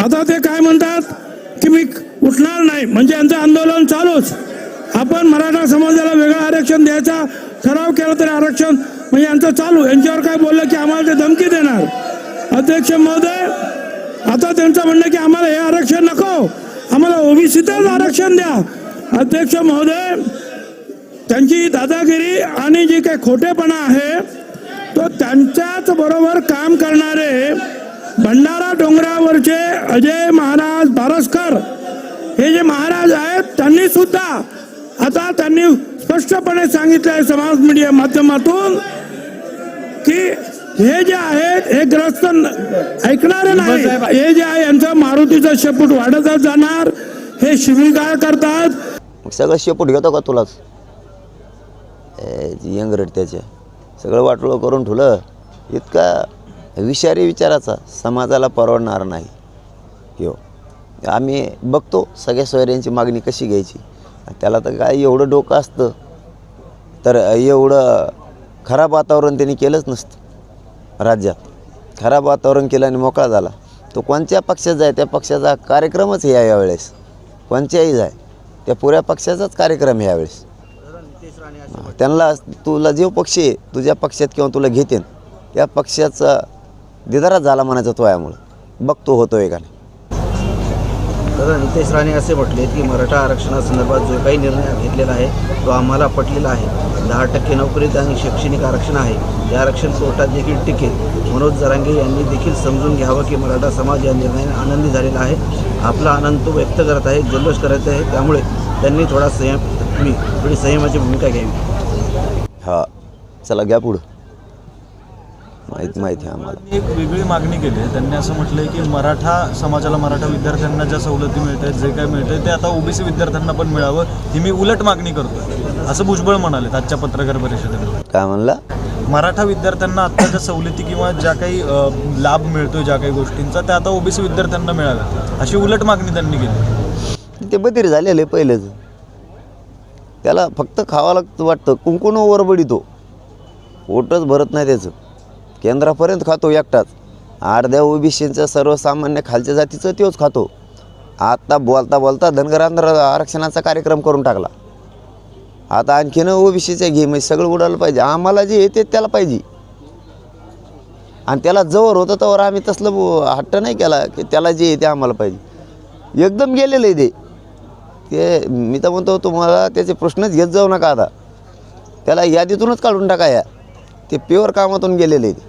आता ते काय म्हणतात की मी उठणार नाही. म्हणजे यांचं आंदोलन चालूच. आपण मराठा समाजाला वेगळं आरक्षण द्यायचा ठराव केला तरी आरक्षण म्हणजे यांचं चालू. यांच्यावर काय बोललं की आम्हाला ते धमकी देणार? अध्यक्ष महोदय आता त्यांचं म्हणणं की आम्हाला हे आरक्षण नको. आम्हाला ओबीसीतच आरक्षण द्या. अध्यक्ष महोदय त्यांची दादागिरी आणि जी काही खोटेपणा आहे तो त्यांच्याच बरोबर काम करणारे भंडारा डोंगरावरचे अजय महाराज बारसकर हे जे महाराज आहेत त्यांनी सुद्धा आता त्यांनी स्पष्टपणे सांगितलं आहे समाज मीडिया माध्यमातून की हे जे आहेत हे ग्रस्त न- ऐकणारे नाही. हे जे आहे यांचं मारुतीचं शेपूट वाढतच जाणार. हे शिवीगाळ करतात? सगळं शेपूट घेतो का तुलाच? यंगरट त्याच्या सगळं वाटोळं करून ठेवलं इतका विषारी विचाराचा समाजाला परवडणार नाही. यो आम्ही बघतो सगळ्या सोयऱ्यांची मागणी कशी घ्यायची. त्याला तर काय एवढं डोकं असतं. तर एवढं खराब वातावरण त्यांनी केलंच नसतं राज्यात. खराब वातावरण केलं आणि मोकळा झाला. तो कोणत्या पक्षात जाय त्या पक्षाचा कार्यक्रमच आहे यावेळेस. कोणत्याही जाय त्या पुऱ्या पक्षाचाच कार्यक्रम आहे यावेळेस. त्यांना तुला जो पक्ष आहे तुझ्या पक्षात किंवा तुला घेतेन. त्या पक्षाचा दिदाराच झाला म्हणायचा तो यामुळं. बघतो होतोय का नाही. दादा नितेश राणे असे म्हटले की मराठा आरक्षणासंदर्भात जो काही निर्णय घेतलेला आहे तो आम्हाला पटलेला आहे. दहा टक्के नोकरीत आणि शैक्षणिक आरक्षण आहे. हे आरक्षण कोर्टात देखील टिकेल मनोज जरांगे यांनी देखील समजून घ्यावं की मराठा समाज या निर्णयाने आनंदी झालेला आहे. आपला आनंद तो व्यक्त करत आहे जल्लोष करत आहे. त्यामुळे त्यांनी थोडा संयम थोडी संयमाची भूमिका घ्यावी. हा चला घ्या पुढं. माहीत माहिती आहे आम्हाला. त्यांनी एक वेगळी मागणी केली आहे. त्यांनी असं म्हटलंय की मराठा समाजाला मराठा विद्यार्थ्यांना ज्या सवलती मिळत आहेत जे काय मिळतंय ते आता ओबीसी विद्यार्थ्यांना पण मिळावं. ही मी उलट मागणी करतोय. असं भुजबळ म्हणाले आजच्या पत्रकार परिषदेमध्ये काय म्हणला? मराठा विद्यार्थ्यांना आता ज्या सवलती किंवा ज्या काही लाभ मिळतोय ज्या काही गोष्टींचा त्या आता ओबीसी विद्यार्थ्यांना मिळाव्या अशी उलट मागणी त्यांनी केली ते बधीर झालेलं पहिलेच. त्याला फक्त खावा लागतं वाटतं. कुंकुण वरबडितो पोटच भरत नाही त्याचं. केंद्रापर्यंत खातो एकटाच. अर्ध्या ओबीसीचं सर्वसामान्य खालच्या जातीचं तोच खातो. आता बोलता बोलता धनगर आरक्षणाचा कार्यक्रम करून टाकला. आता आणखीन ओबीसीचे घे म्हणजे सगळं उडालं पाहिजे. आम्हाला जे येते त्याला पाहिजे. आणि त्याला जवळ होतं तर आम्ही तसलं हट्ट नाही केला की त्याला जे येते आम्हाला पाहिजे. एकदम गेलेलं आहे ते. ते मी तर म्हणतो तुम्हाला त्याचे प्रश्नच घेत जाऊ नका आता. त्याला यादीतूनच काढून टाका या. ते प्युअर कामातून गेलेले आहेत.